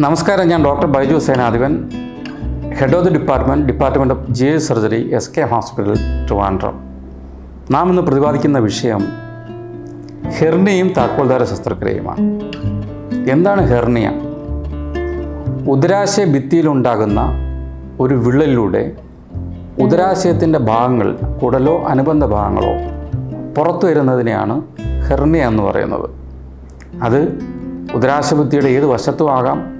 നമസ്കാരം ഞാൻ doctor Baiju Senadhipan head of the department department of G S surgery S K hospital Trivandrum നാം ഇന്ന് പ്രതിപാദിക്കുന്ന വിഷയം ഹെർണിയും താക്കോൽദാര ശസ്ത്രക്രിയയുമാണ്. എന്താണ് ഹെർണിയ? ഉദരാശയ ഭിത്തിയിലുണ്ടാകുന്ന ഒരു വിള്ളലിലൂടെ ഉദരാശയത്തിന്റെ ഭാഗങ്ങൾ കുടലോ അനുബന്ധ ഭാഗങ്ങളോ പുറത്തു വരുന്നതിനെയാണ് ഹെർണിയ എന്ന് പറയുന്നത്. അത് ഉദരാശഭിത്തിയുടെ ഏത് വശത്തും ആകാം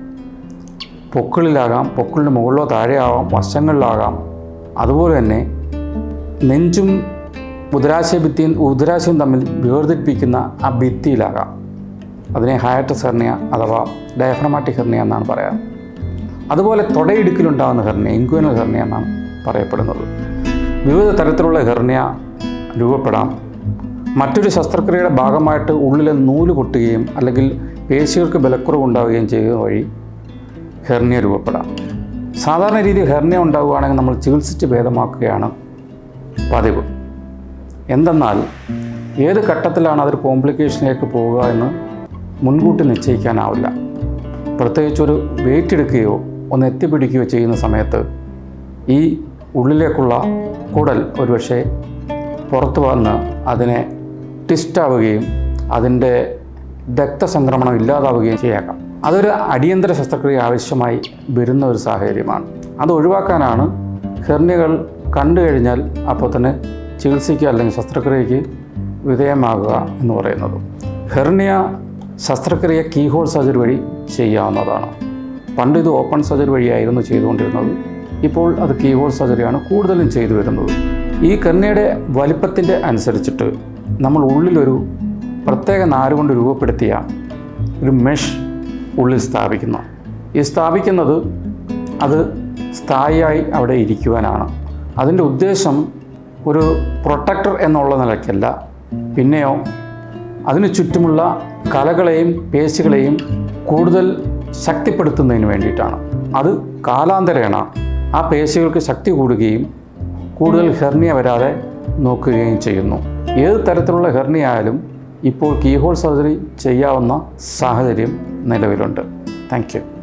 പൊക്കിളിലാകാം പൊക്കിളിന് മുകളിലോ താഴെയാവാം വശങ്ങളിലാകാം. അതുപോലെ തന്നെ നെഞ്ചും ഉദരാശയ ഭിത്തിയും ഉദരാശയും തമ്മിൽ വേർതിരിപ്പിക്കുന്ന ആ ഭിത്തിയിലാകാം. അതിനെ ഹയറ്റസ് ഹെർണിയ അഥവാ ഡയഫ്രമാറ്റിക് ഹെർണിയ എന്നാണ് പറയാറ് അതുപോലെ തൊടയിടുക്കിലുണ്ടാകുന്ന ഹെർണിയ ഇൻക്വനൽ ഹെർണിയ എന്നാണ് പറയപ്പെടുന്നത്. വിവിധ തരത്തിലുള്ള ഹെർണിയ രൂപപ്പെടാം. മറ്റൊരു ശസ്ത്രക്രിയയുടെ ഭാഗമായിട്ട് ഉള്ളിലെ നൂൽ പൊട്ടുകയും അല്ലെങ്കിൽ പേശികൾക്ക് ബലക്കുറവ് ഉണ്ടാവുകയും ചെയ്യുക വഴി ഹെർണിയ രൂപപ്പെടാം. സാധാരണ രീതിയിൽ ഹെർണിയ ഉണ്ടാവുകയാണെങ്കിൽ നമ്മൾ ചികിത്സിച്ച് ഭേദമാക്കുകയാണ് പതിവ്. എന്തെന്നാൽ ഏത് ഘട്ടത്തിലാണ് അതൊരു കോംപ്ലിക്കേഷനിലേക്ക് പോവുക എന്ന് മുൻകൂട്ടി നിശ്ചയിക്കാനാവില്ല. പ്രത്യേകിച്ച് ഒരു വെയിറ്റ് എടുക്കുകയോ ഒന്ന് എത്തിപ്പിടിക്കുകയോ ചെയ്യുന്ന സമയത്ത് ഈ ഉള്ളിലേക്കുള്ള കുടൽ ഒരുപക്ഷെ പുറത്തു വന്ന് അതിനെ ട്വിസ്റ്റാവുകയും അതിന്റെ രക്തസംക്രമണം ഇല്ലാതാവുകയും ചെയ്യേക്കാം അതൊരു അടിയന്തര ശസ്ത്രക്രിയ ആവശ്യമായി വരുന്ന ഒരു സാഹചര്യമാണ്. അത് ഒഴിവാക്കാനാണ് ഹെർണികൾ കണ്ടു കഴിഞ്ഞാൽ അപ്പോൾ തന്നെ ചികിത്സയ്ക്ക് അല്ലെങ്കിൽ ശസ്ത്രക്രിയയ്ക്ക് വിധേയമാകുക എന്ന് പറയുന്നത്. ഹെർണിയ ശസ്ത്രക്രിയ കീഹോൾ സർജറി വഴി ചെയ്യാവുന്നതാണ്. പണ്ട് ഇത് ഓപ്പൺ സർജറി വഴിയായിരുന്നു ചെയ്തുകൊണ്ടിരുന്നത്. ഇപ്പോൾ അത് കീഹോൾ സർജറിയാണ് കൂടുതലും ചെയ്തു വരുന്നത്. ഈ കർണിയുടെ വലിപ്പത്തിന്റെ അനുസരിച്ചിട്ട് നമ്മൾ ഉള്ളിലൊരു പ്രത്യേക നാരുകൊണ്ട് രൂപപ്പെടുത്തിയ ഒരു മെഷ് ഉള്ളിൽ സ്ഥാപിക്കുന്നു. ഈ സ്ഥാപിക്കുന്നത് അത് സ്ഥായിയായി അവിടെ ഇരിക്കുവാനാണ്. അതിന്റെ ഉദ്ദേശം ഒരു പ്രൊട്ടക്ടർ എന്നുള്ള നിലയ്ക്കല്ല. പിന്നെയോ അതിനു ചുറ്റുമുള്ള കലകളെയും പേശികളെയും കൂടുതൽ ശക്തിപ്പെടുത്തുന്നതിന് വേണ്ടിയിട്ടാണ്. അത് കാലാന്തരേണ ആ പേശികൾക്ക് ശക്തി കൂടുകയും കൂടുതൽ ഹെർണിയ വരാതെ നോക്കുകയും ചെയ്യുന്നു. ഏത് തരത്തിലുള്ള ഹെർണിയ ആയാലും ഇപ്പോൾ കീഹോൾ സർജറി ചെയ്യാവുന്ന സാഹചര്യം നിലവിലുണ്ട്. താങ്ക്